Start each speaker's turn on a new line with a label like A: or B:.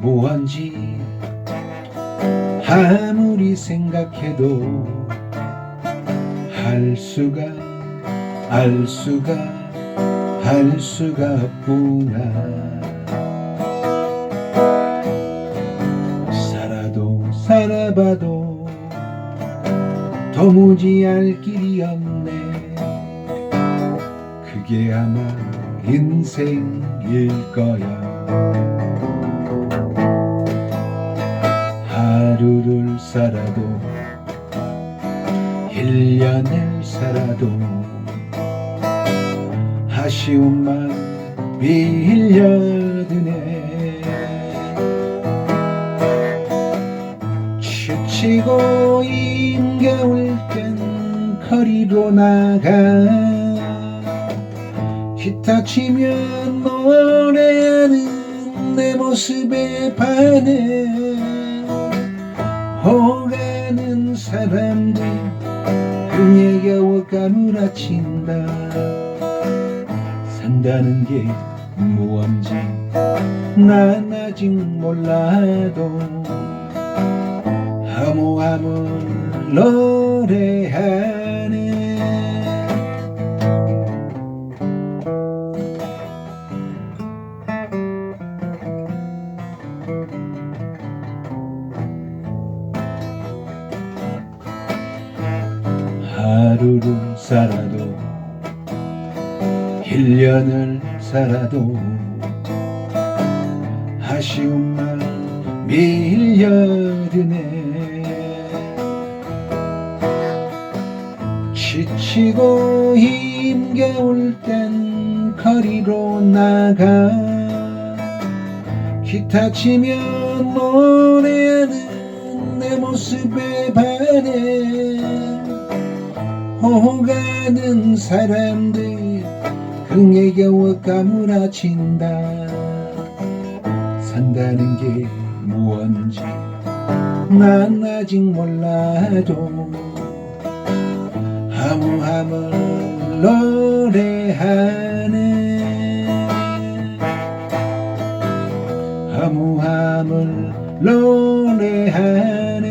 A: 무언지 아무리 생각해도 할 수가 알 수가 할 수가 없구나. 살아도 살아봐도 도무지 알 길이 없네. 그게 아마 인생일 거야 살아도 일년을 살아도 아쉬움만 밀려드네. 지치고 힘겨울 땐 거리로 나가. 기타 치면 노래하는 내 모습에 반해 사람들 등에 겨워 까무라친다. 산다는 게 무언지 난 아직 몰라도 하모하모 노래하네 하루를 살아도 일년을 살아도 아쉬움만 밀려드네. 지치고 힘겨울 땐 거리로 나가. 기타 치면 노래하는 내 모습에 반해 오가는 사람들 흥에 겨워 까무라친다. 산다는 게 무언지 난 아직 몰라도 하무하물 노래하네 하무하물 노래하네